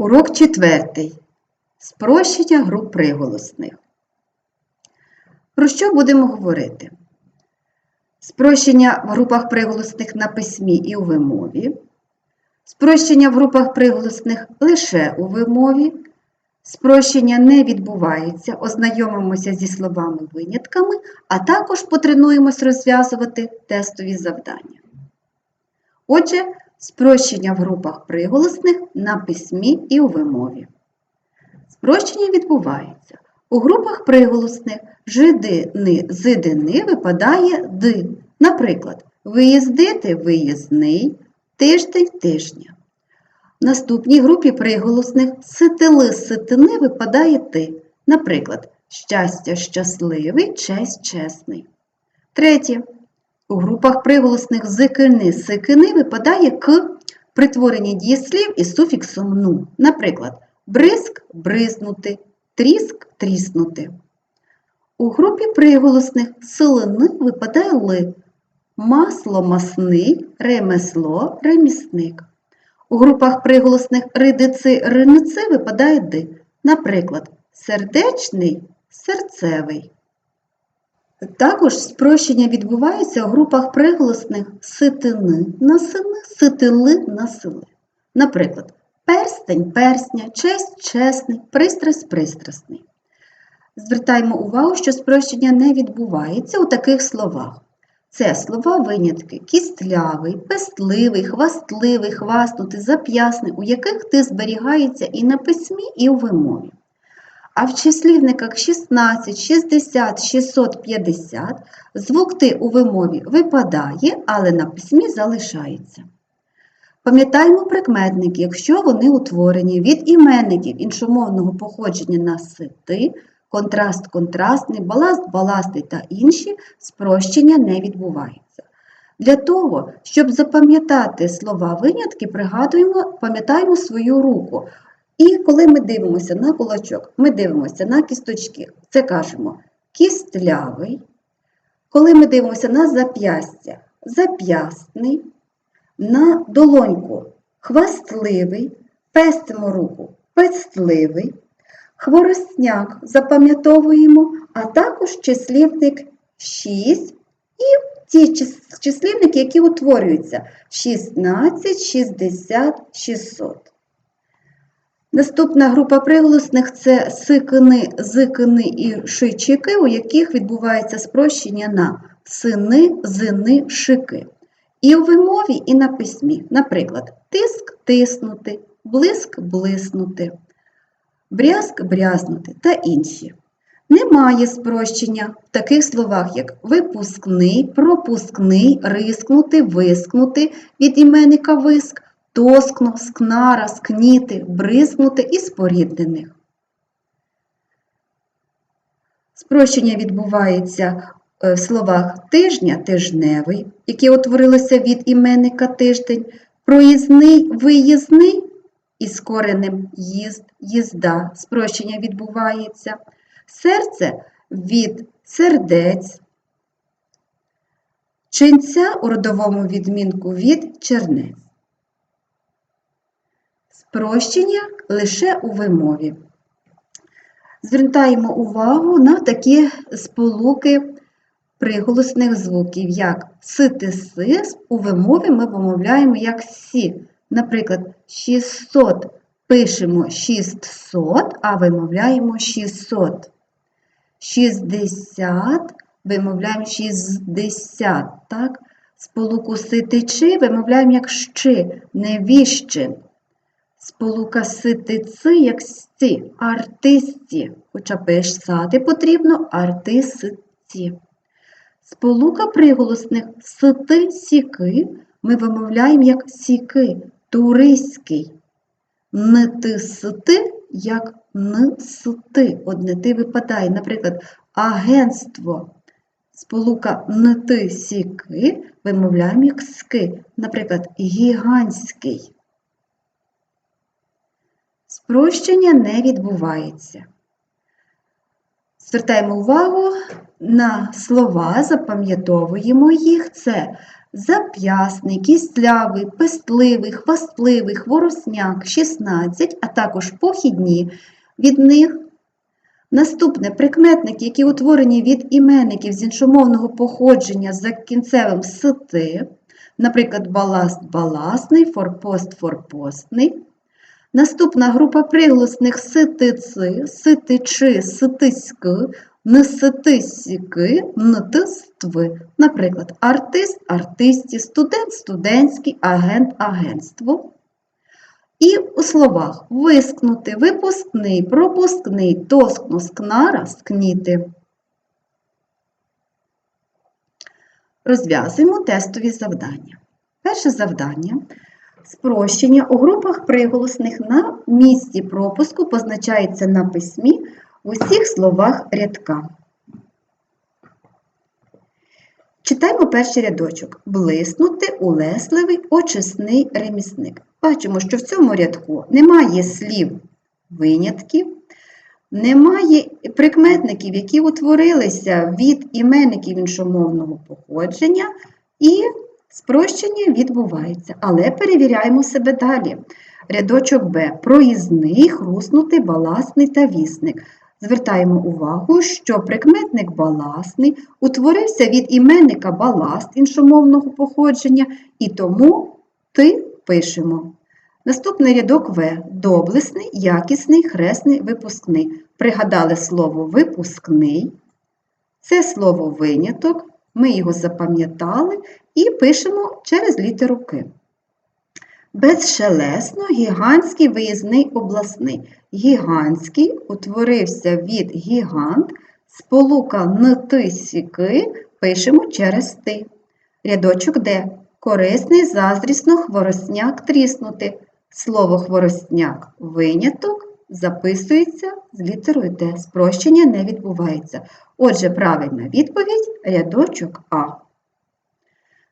Урок четвертий. Спрощення груп приголосних. Про що будемо говорити? Спрощення в групах приголосних на письмі і у вимові. Спрощення в групах приголосних лише у вимові. Спрощення не відбувається, ознайомимося зі словами-винятками, а також потренуємось розв'язувати тестові завдання. Отже, спрощення в групах приголосних на письмі і у вимові. Спрощення відбувається. У групах приголосних жидини, зидини випадає ди. Наприклад, виїздити виїзний, тиждень тижня. В наступній групі приголосних ситили ситини випадає ти. Наприклад, щастя щасливий, честь чесний. Третє. У групах приголосних зикини, сикини випадає к притворення дієслів із суфіксом ну. Наприклад, бризк бризнути, тріск тріснути. У групі приголосних силини випадає ли, масло масний, ремесло ремісник. У групах приголосних ридици риници випадає ди. Наприклад, сердечний серцевий. Також спрощення відбувається у групах приголосних ситини на сини, ситили на сили. Наприклад, перстень персня, честь чесний, пристрасть пристрасний. Звертаємо увагу, що спрощення не відбувається у таких словах. Це слова винятки кістлявий, пестливий, хвастливий, хвастнутий, зап'ясний, у яких ти зберігається і на письмі, і у вимові. А в числівниках 16, 60, 650 звук ти у вимові випадає, але на письмі залишається. Пам'ятаємо прикметники, якщо вони утворені від іменників іншомовного походження на сити, контраст контрастний, баласт баластий та інші, спрощення не відбувається. Для того, щоб запам'ятати слова винятки, пригадуємо, пам'ятаємо свою руку. І коли ми дивимося на кулачок, ми дивимося на кісточки, це кажемо кістлявий. Коли ми дивимося на зап'ястя, зап'ястний, на долоньку хвастливий, пестимо руку пестливий, хворостняк запам'ятовуємо, а також числівник 6 і ті числівники, які утворюються 16, 60, 600. Наступна група приголосних це сикини, зикини і шичики, у яких відбувається спрощення на сини, зини, шики. І у вимові, і на письмі. Наприклад, тиск тиснути, блиск блиснути, брязк брязнути та інші. Немає спрощення в таких словах, як випускний, пропускний, рискнути, вискнути від іменника виск, тоскно, скнара, скніти, бризкнути і споріднених. Спрощення відбувається в словах тижня тижневий, які утворилися від іменника тиждень, проїзний виїзний із коренем їзд, їзда. Спрощення відбувається. Серце від сердець, чинця у родовому відмінку від чернець. Спрощення лише у вимові. Звертаємо увагу на такі сполуки приголосних звуків, як сити сис, у вимові ми вимовляємо як сі. Наприклад, 600 пишемо 600, а вимовляємо 600. 60 вимовляємо 60. так? Сполуку ситичи вимовляємо як щи, не Сполука ситици, як сці, артисті. Хоча писати потрібно артисті. Сполука приголосних сити сіки ми вимовляємо як сіки, туриський. Нити сити як нсити. Одне ти випадає. Наприклад, агентство. Сполука нити сіки вимовляємо як ски. Наприклад, гігантський. Спрощення не відбувається. Звертаємо увагу на слова, запам'ятовуємо їх. Це зап'ясний, кістлявий, пестливий, хвастливий, хворосняк, 16, а також похідні від них. Наступне прикметники, які утворені від іменників з іншомовного походження за кінцевим сити, наприклад, баласт баласний, форпост форпостний. Наступна група приголосних ситици, ситичи, ситиськи, неситисіки, нтистви. Наприклад, артист, артисті, студент, студентський, агент, агентство. І у словах вискнути, випускний, пропускний, тоскно, скнара, скніти. Розв'язуємо тестові завдання. Перше завдання спрощення у групах приголосних на місці пропуску позначається на письмі в усіх словах рядка. Читаємо перший рядочок. Блиснути, улесливий, очисний ремісник. Бачимо, що в цьому рядку немає слів винятків, немає прикметників, які утворилися від іменників іншомовного походження, і спрощення відбувається. Але перевіряємо себе далі. Рядочок Б. Проїзний, хруснутий, баласний та вісник. Звертаємо увагу, що прикметник баласний утворився від іменника баласт іншомовного походження, і тому ти пишемо. Наступний рядок В. Доблесний, якісний, хресний, випускний. Пригадали слово випускний. Це слово виняток. Ми його запам'ятали і пишемо через літеру К. Безшелесно гігантський виїзний обласний. Гігантський утворився від гігант, сполука нти сіки пишемо через ти. Рядочок Д. Корисний, заздрісно, хворосняк тріснути. Слово хворосняк виняток записується з літерою Д. Спрощення не відбувається. Отже, правильна відповідь рядочок А.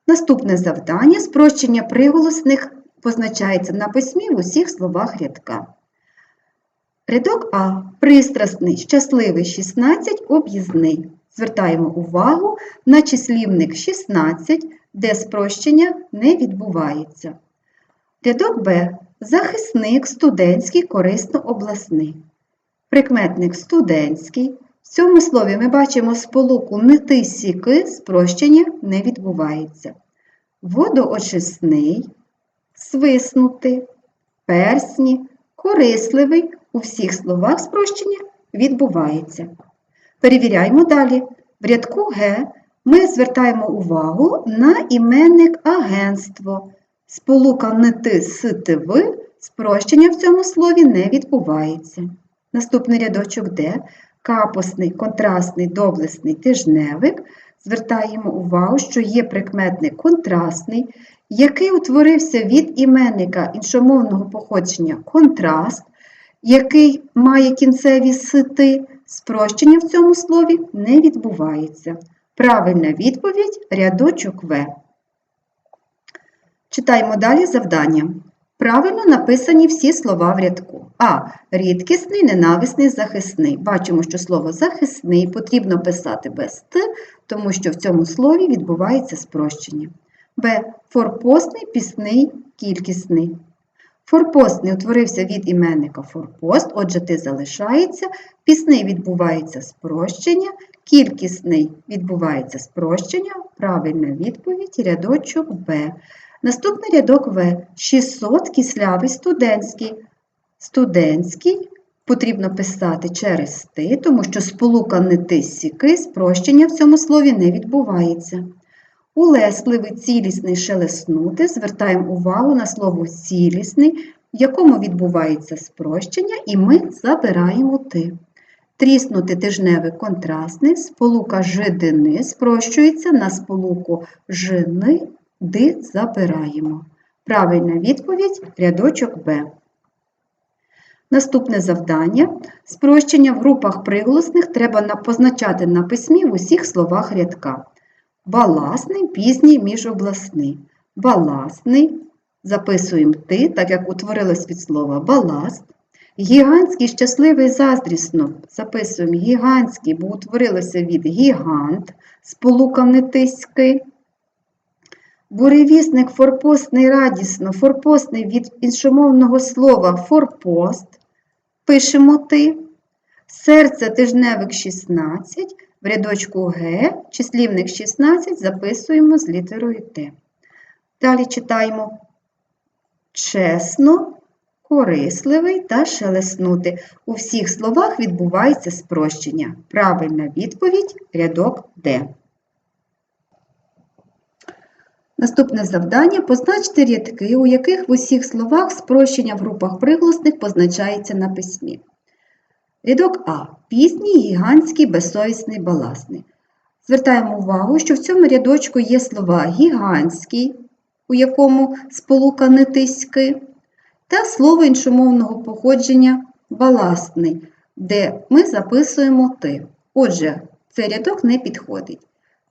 Наступне завдання спрощення приголосних позначається на письмі в усіх словах рядка. Рядок А. Пристрасний, щасливий 16, об'їзний. Звертаємо увагу на числівник 16, де спрощення не відбувається. Рядок Б. Захисник, студентський, корисно-обласний. Прикметник студентський. В цьому слові ми бачимо сполуку нити сіки, спрощення не відбувається. Водоочисний, свиснути, персні, корисливий у всіх словах спрощення відбувається. Перевіряємо далі. В рядку Г ми звертаємо увагу на іменник агентство. Сполука нити сити ви, спрощення в цьому слові не відбувається. Наступний рядочок Д. Капосний, контрастний, доблесний тижневик. Звертаємо увагу, що є прикметник контрастний, який утворився від іменника іншомовного походження контраст, який має кінцеві сити, спрощення в цьому слові не відбувається. Правильна відповідь рядочок В. Читаємо далі завдання. Правильно написані всі слова в рядку. А. Рідкісний, ненависний, захисний. Бачимо, що слово захисний потрібно писати без Т, тому що в цьому слові відбувається спрощення. Б. Форпостний, пісний, кількісний. Форпостний утворився від іменника форпост, отже, ти залишається. Пісний відбувається спрощення, кількісний відбувається спрощення. Правильна відповідь рядочок Б. Наступний рядок В. 600 кислявий студентський. Студентський потрібно писати через ти, тому що сполука не ти спрощення в цьому слові не відбувається. Улесливий цілісний шелеснути звертаємо увагу на слово цілісний, в якому відбувається спрощення, і ми забираємо ти. Тріснути тижневий контрастний, сполука жидини спрощується на сполуку жини, ди забираємо. Правильна відповідь рядочок Б. Наступне завдання. Спрощення в групах приголосних треба позначати на письмі в усіх словах рядка. Баласний, пізній, міжобласний. Баласний. Записуємо ти, так як утворилось від слова баласт. Гігантський, щасливий, заздрісно. Записуємо гігантський, бо утворилося від гігант, сполука нетиськи. Буревісник форпостний радісно, форпостний від іншомовного слова форпост. Пишемо ти. Серце тижневик 16, в рядочку Г, числівник 16 записуємо з літерою Т. Далі читаємо чесно, корисливий та шелеснути. У всіх словах відбувається спрощення. Правильна відповідь рядок Д. Наступне завдання позначте рядки, у яких в усіх словах спрощення в групах приголосних позначається на письмі. Рядок А. Пізній, гігантський, безсовісний, баласний. Звертаємо увагу, що в цьому рядочку є слова гігантський, у якому сполука не тиськи, та слово іншомовного походження баласний, де ми записуємо ти. Отже, цей рядок не підходить.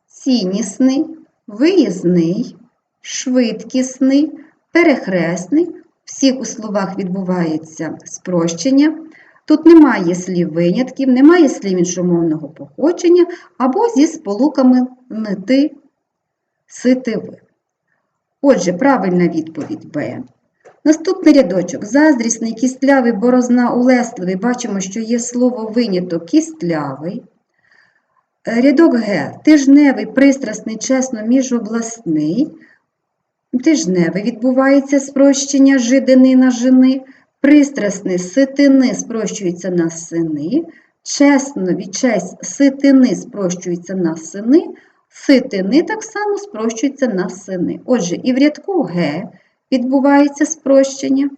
Ціннісний, виїзний, швидкісний, перехресний. Всіх у словах відбувається спрощення. Тут немає слів винятків, немає слів іншомовного походження або зі сполуками нити, ситиви. Отже, правильна відповідь Б. Наступний рядочок. Заздрісний, кістлявий, борозна, улесливий. Бачимо, що є слово виняток кістлявий. Рядок Г. Тижневий, пристрасний, чесно, міжобласний. Тижневий відбувається спрощення жидини на жени. Пристрасний ситини спрощується на сини. Чесно від честь ситини спрощується на сини. Ситини так само спрощується на сини. Отже, і в рядку Г відбувається спрощення.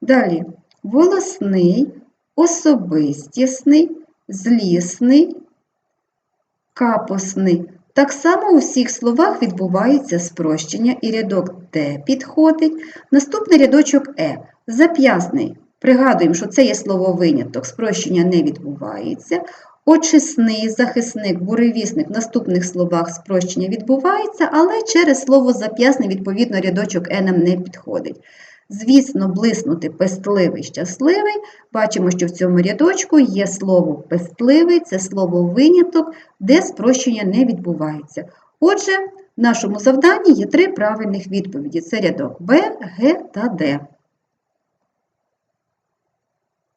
Далі волосний, особистісний, злісний, капосний. Так само у всіх словах відбувається спрощення, і рядок Д підходить. Наступний рядочок Е. Зап'ясний. Пригадуємо, що це є слово виняток, спрощення не відбувається. Очисний, захисник, буревісник в наступних словах спрощення відбувається, але через слово зап'ясний, відповідно, рядочок Е нам не підходить. Звісно, блиснути пестливий, щасливий. Бачимо, що в цьому рядочку є слово пестливий, це слово виняток, де спрощення не відбувається. Отже, в нашому завданні є три правильних відповіді: це рядок Б, Г та Д.